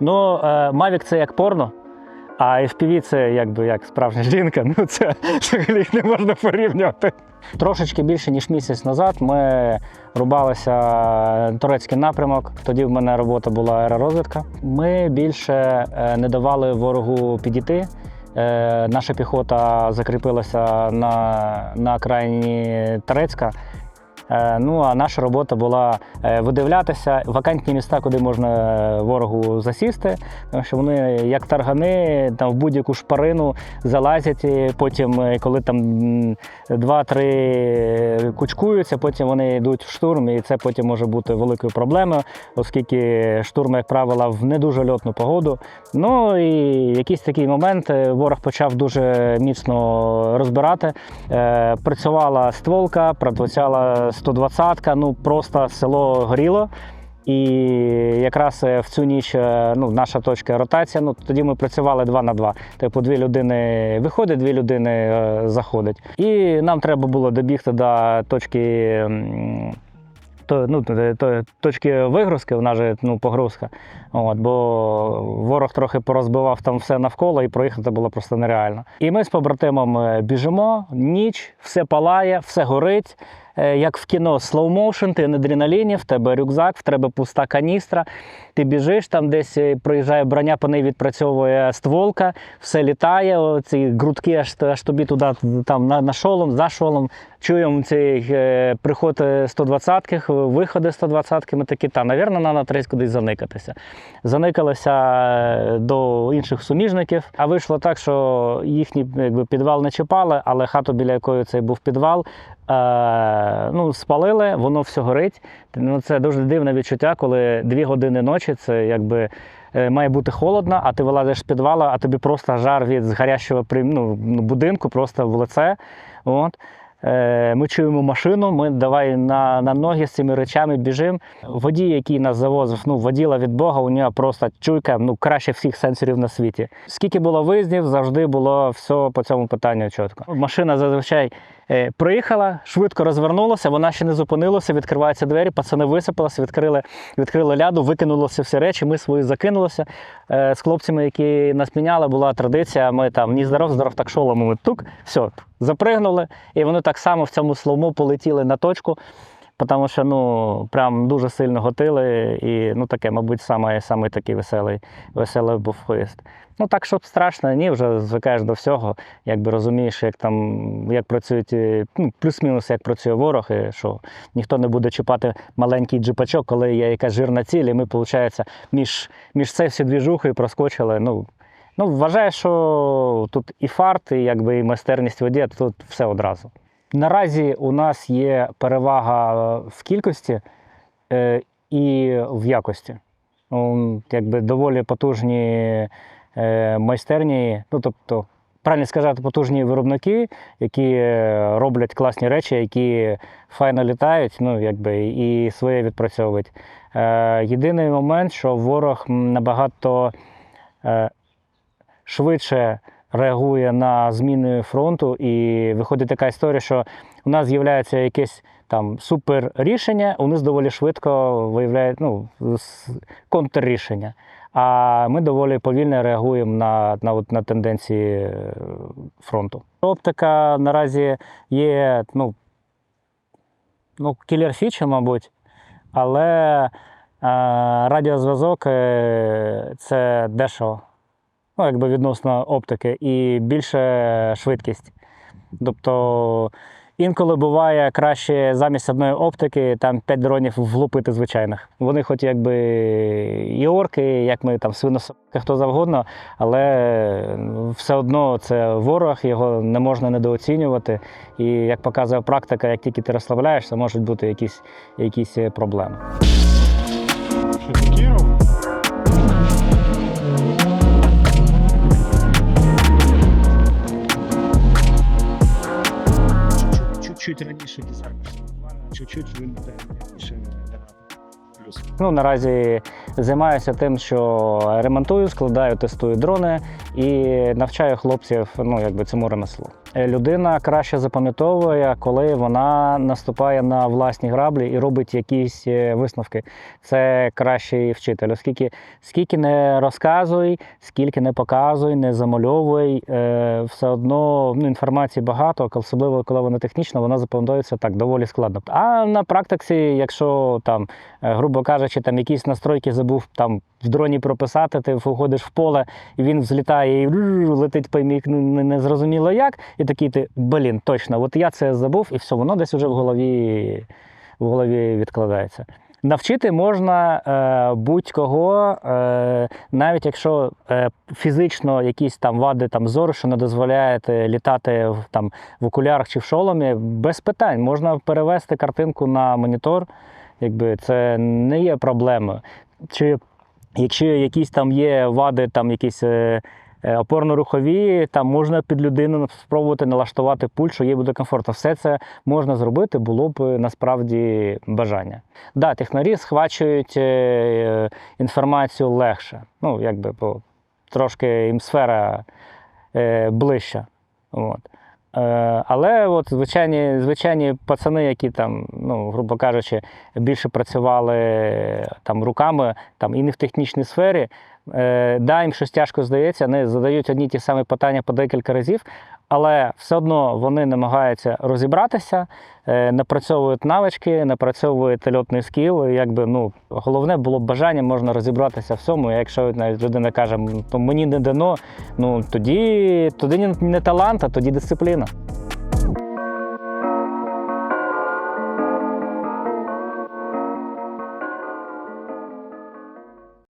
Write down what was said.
Ну, е, Mavic це як порно, а FPV це якби як справжня жінка. Ну це взагалі не можна порівнювати. Трошечки більше ніж місяць назад ми рубалися турецький напрямок. Тоді в мене робота була аеророзвідка. Ми більше е, не давали ворогу підійти. Е, Наша піхота закріпилася на, на окраїні Турецька. Е, Ну а наша робота була е, видивлятися вакантні міста, куди можна е, ворогу засісти, тому що вони як таргани там в будь-яку шпарину залазять. Потім, коли там два-три кучкуються, потім вони йдуть в штурм, і це потім може бути великою проблемою, оскільки штурм, як правило, в не дуже льотну погоду. Ну і якийсь такий момент ворог почав дуже міцно розбирати. Працювала стволка, працювала 120-ка, ну просто село горіло. І якраз е, в цю ніч е, ну, наша точка ротація. Ну, тоді ми працювали два на два. Типу, дві людини виходять, дві людини е, заходять. І нам треба було добігти до точки. То, ну, то- то- точки вигрузки, вона же ну, погрузка. От, бо ворог трохи порозбивав там все навколо і проїхати було просто нереально. І ми з побратимом біжимо, ніч, все палає, все горить. Е, Як в кіно motion, ти на адреналіні, в тебе рюкзак, в тебе пуста каністра. Ти біжиш, там десь е, проїжджає броня, по неї відпрацьовує стволка, все літає, ці грудки аж, аж тобі туди там, на, на шолом, за шолом. Чуємо цей е, приход 120-х, виходи 120-ки. Ми такі, та, навірно, треба треба кудись заникатися. Заникалися е, до інших суміжників, а вийшло так, що їхній якби, підвал не чіпали, але хату, біля якої цей був підвал, е, ну, спалили, воно все горить. Ну, це дуже дивне відчуття, коли дві години ночі це якби. е, Має бути холодно, а ти вилазиш з підвала, а тобі просто жар від згорящого прим- ну, ну, будинку просто в лице. От. Е, Ми чуємо машину, ми давай на, на ноги з цими речами біжимо. Водій, який нас завозив, ну, воділа від Бога, у нього просто чуйка ну, краще всіх сенсорів на світі. Скільки було виїздів, завжди було все по цьому питанню чітко. Машина зазвичай приїхала, швидко розвернулася, вона ще не зупинилася, відкриваються двері, пацани висипалися, відкрили, відкрили ляду, викинулося всі речі, ми свої закинулися. Е, з хлопцями, які нас міняли, була традиція. Ми там ні здоров, здоров, так шолом, ми тук, все, запригнули, і вони так само в цьому слому полетіли на точку. Тому що ну прям дуже сильно готили, і ну таке, мабуть, саме, саме такий веселий, веселий був виїзд. Ну так, щоб страшно, ні, вже звикаєш до всього, якби розумієш, як там як працюють, е, ну, плюс-мінус, як працює ворог, і що ніхто не буде чіпати маленький джипачок, коли є якась жирна ціль, і ми, виходить, між, між це всі двіжухи проскочили. Ну, ну, вважаю, що тут і фарт, і якби і майстерність воді, тут все одразу. Наразі у нас є перевага в кількості е, і в якості. Якби доволі потужні е, майстерні, ну тобто, правильно сказати, потужні виробники, які е, роблять класні речі, які файно літають, ну якби і своє відпрацьовують. Єдиний момент, що ворог набагато швидше реагує на зміни фронту, і виходить така історія, що у нас з'являється якесь там супер рішення, у них доволі швидко виявляють ну, контррішення. А ми доволі повільно реагуємо на, на, от, на тенденції е, фронту. Оптика наразі є ну, ну, кілер фіча, мабуть, але е, радіозв'язок е, це дешево ну, якби відносно оптики, і більше швидкість. Тобто інколи буває краще замість одної оптики там 5 дронів влупити звичайних. Вони хоч якби і орки, як ми там свинособаки, хто завгодно, але все одно це ворог, його не можна недооцінювати. І як показує практика, як тільки ти розслабляєшся, можуть бути якісь, якісь проблеми. Шокіров? Чуть-чуть раніше дизайн, чуть-чуть він раніше грати. Плюс. Ну, наразі займаюся тим, що ремонтую, складаю, тестую дрони і навчаю хлопців ну, якби цьому ремеслу. Е, Людина краще запам'ятовує, коли вона наступає на власні граблі і робить якісь е, висновки. Це кращий вчитель, оскільки скільки не розказуй, скільки не показуй, не замальовуй, е, все одно ну, інформації багато, особливо коли вона технічна, вона запам'ятовується так доволі складно. А на практиці, якщо там, грубо кажучи, там якісь настройки забув там в дроні прописати, ти виходиш в поле, і він взлітає і летить поймік не, зрозуміло як, і такий ти, блін, точно, от я це забув, і все, воно десь уже в голові, в голові відкладається. Навчити можна е, будь-кого, е, навіть якщо е, фізично якісь там вади там, зору, що не дозволяють е, літати в, там, в окулярах чи в шоломі, без питань можна перевести картинку на монітор, якби це не є проблемою. Чи якщо якісь там є вади, там якісь. Е, е, Опорно-рухові, там можна під людину спробувати налаштувати пульт, що їй буде комфортно. Все це можна зробити, було б е, насправді бажання. Да, технарі схвачують інформацію легше. Ну, якби, бо трошки їм сфера ближча. От. Е, але от звичайні, звичайні пацани, які там, ну, грубо кажучи, більше працювали там руками там, і не в технічній сфері, е, да, їм щось тяжко здається, вони задають одні ті самі питання по декілька разів, але все одно вони намагаються розібратися, е, напрацьовують навички, напрацьовують льотний скіл. Якби, ну, головне було б бажання, можна розібратися в всьому. Якщо навіть людина каже, то мені не дано, ну тоді, тоді не, талант, а тоді дисципліна.